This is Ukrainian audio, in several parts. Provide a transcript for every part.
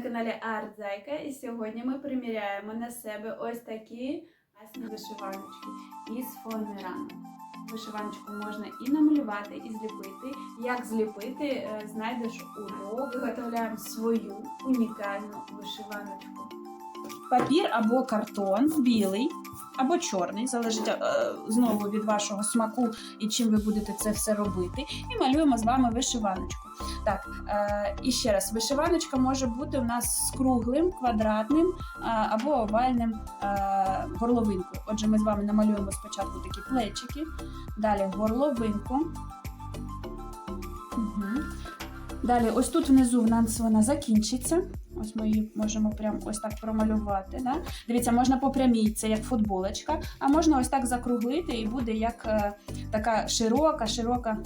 на каналі Арт Зайка, і сьогодні ми приміряємо на себе ось такі класні вишиваночки із фоамірану. Вишиваночку можна і намалювати, і зліпити. Як зліпити, е, знайдеш урок. Виготовляємо свою унікальну вишиваночку. Папір або картон білий або чорний, залежить е, знову від вашого смаку і чим ви будете це все робити. І малюємо з вами вишиваночку. Так, е, і ще раз, вишиваночка може бути у нас з круглим, квадратним е, або овальним е, горловинкою. Отже, ми з вами намалюємо спочатку такі плечики, далі горловинку. Угу. Далі, ось тут внизу в нас вона закінчиться. Ось ми її можемо прям ось так промалювати. Да? Дивіться, можна по прямій, це як футболочка, а можна ось так закруглити і буде як е, така широка, широка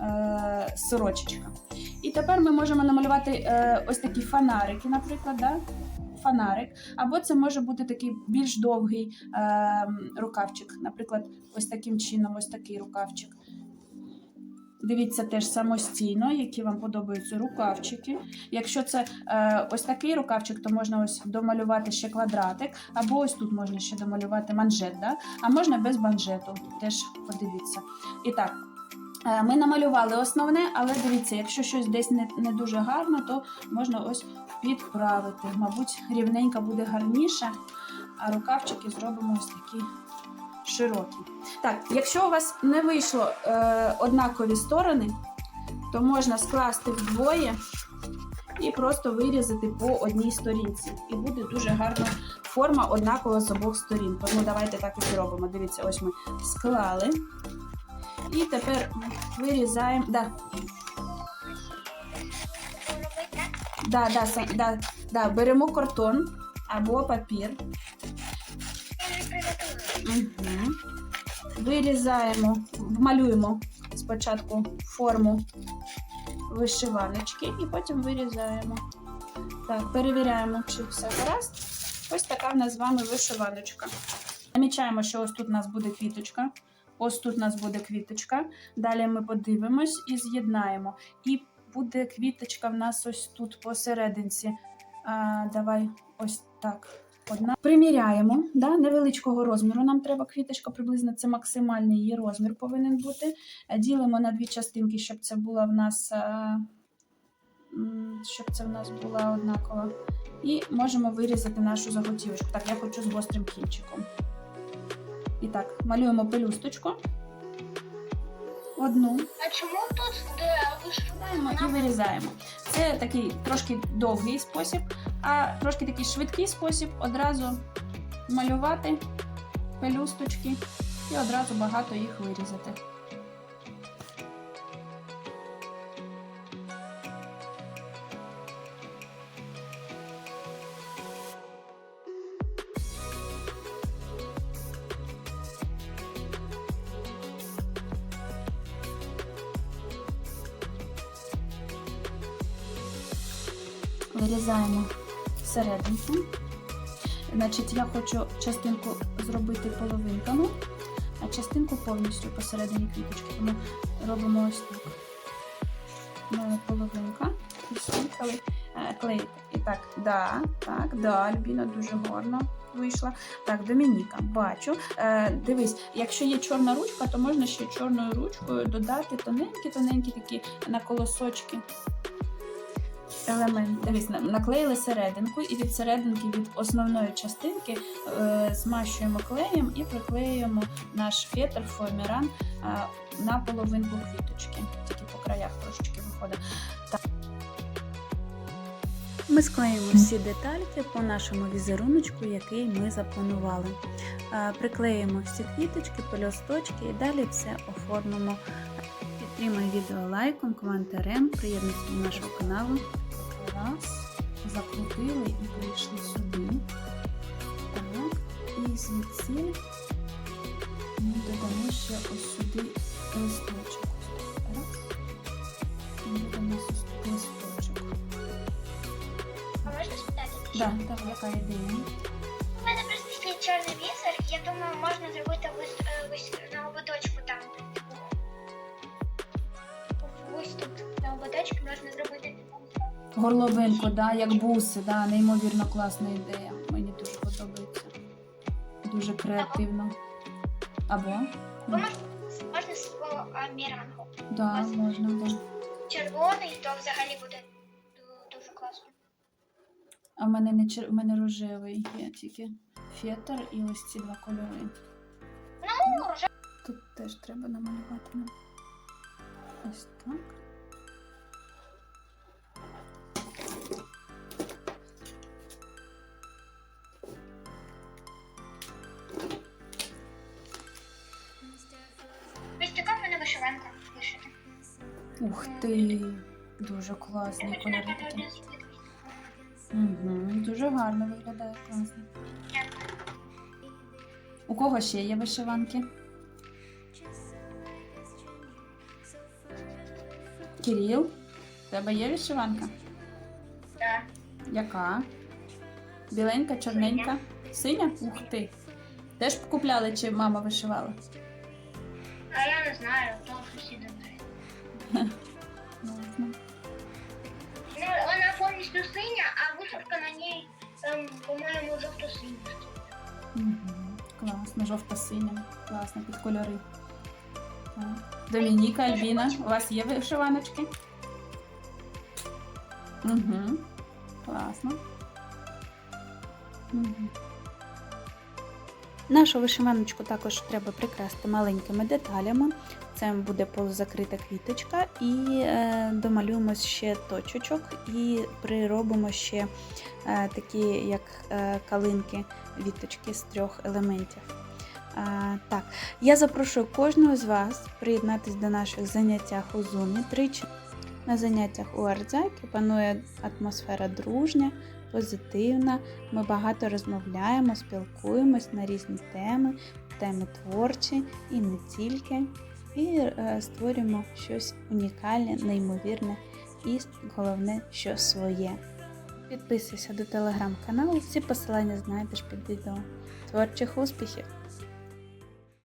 е, сорочечка. І тепер ми можемо намалювати е, ось такі фонарики, наприклад. Да? Фонарик, або це може бути такий більш довгий е, рукавчик, наприклад, ось таким чином, ось такий рукавчик. Дивіться теж самостійно, які вам подобаються рукавчики. Якщо це е, ось такий рукавчик, то можна ось домалювати ще квадратик, або ось тут можна ще домалювати манжет, да? а можна без манжету. Теж подивіться. І так, е, ми намалювали основне, але дивіться, якщо щось десь не, не дуже гарно, то можна ось підправити. Мабуть, рівненько буде гарніше, а рукавчики зробимо ось такі широкі. Так, якщо у вас не вийшло е, однакові сторони, то можна скласти вдвоє і просто вирізати по одній сторінці. І буде дуже гарна форма однакова з обох сторін. Тому давайте так і зробимо. Дивіться, ось ми склали. І тепер вирізаємо. Да. Да, да, да, да, беремо картон або папір. Вирізаємо, малюємо спочатку форму вишиваночки і потім вирізаємо. Так, перевіряємо, чи все гаразд. Ось така в нас з вами вишиваночка. Намічаємо, що ось тут у нас буде квіточка. Ось тут у нас буде квіточка. Далі ми подивимось і з'єднаємо. І буде квіточка в нас ось тут посерединці. А, давай ось так. Одна. Приміряємо, да, невеличкого розміру. Нам треба квіточка, приблизно це максимальний її розмір повинен бути. Е, Ділимо на дві частинки, щоб це була в нас, е, щоб це в нас була однакова. І можемо вирізати нашу заготівочку. Так, я хочу з гострим кінчиком. І так, малюємо пелюсточку. Одну. А чому тут де Вирізаємо і вирізаємо. Це такий трошки довгий спосіб, а трошки такий швидкий спосіб одразу малювати пелюсточки і одразу багато їх вирізати. Вирізаємо серединку. Значить, я хочу частинку зробити половинками, а частинку повністю посередині квіточки. Тому робимо ось так. Моя половинка. І слухали клеїти. І так, да, так, да, Альбіна дуже гарно вийшла. Так, Домініка, бачу. Е, дивись, якщо є чорна ручка, то можна ще чорною ручкою додати тоненькі-тоненькі такі на колосочки елемент. Наклеїли серединку, і від серединки від основної частинки е, змащуємо клеєм і приклеюємо наш фетр фоаміран е, на половинку квіточки. Тільки по краях трошечки виходить. Ми склеїмо всі детальки по нашому візеруночку, який ми запланували. Е, Приклеїмо всі квіточки, пелюсточки і далі все оформимо. Підтримай відео лайком, коментарем, приєднуйся до нашого каналу. Раз, закрутили і прийшли сюди. Так, і звідси ми додамо ще ось сюди листочок. Раз. І додамо тут листочок. А можна спитати? Да, так, яка ідея? У мене просто є чорний бісер, я думаю, можна зробити ось, е, ось Ободочку можна зробити Горловинку, да, як буси, да, неймовірно класна ідея. Мені дуже подобається. Дуже креативно. Або? Бо можна, можна з помірангу. Да, можна, да. Червоний, то взагалі буде дуже класно. А в мене не чер... в мене рожевий є тільки фетр і ось ці два кольори. Ну, вже Тут теж треба намалювати нам. Ось так. Ух ти! Дуже класні кольори такі. Угу, дуже гарно виглядає класно. У кого ще є вишиванки? Кирил, у тебе є вишиванка? Так. Яка? Біленька, чорненька? Синя? Ух ти. Теж купляли чи мама вишивала? А я не знаю, то сусіди Ну, вона повністю синя, а вишивка на ній, ем, по-моєму, жовто-синя. Угу. Класно, жовто-синя. Класно, під кольори. Так. Домініка, Альбіна, у вас є вишиваночки? Угу. Класно. Угу. Нашу вишиваночку також треба прикрасти маленькими деталями. Це буде полузакрита квіточка, і е, домалюємо ще точечок і приробимо ще е, такі, як е, калинки, віточки з трьох елементів. Так, я запрошую кожного з вас приєднатись до наших заняттях у Zoom тричі. На заняттях у Артзакі панує атмосфера дружня, позитивна. Ми багато розмовляємо, спілкуємось на різні теми, теми творчі і не тільки. І е, створюємо щось унікальне, неймовірне і головне, що своє. Підписуйся до телеграм-каналу, всі посилання знайдеш під відео. Творчих успіхів!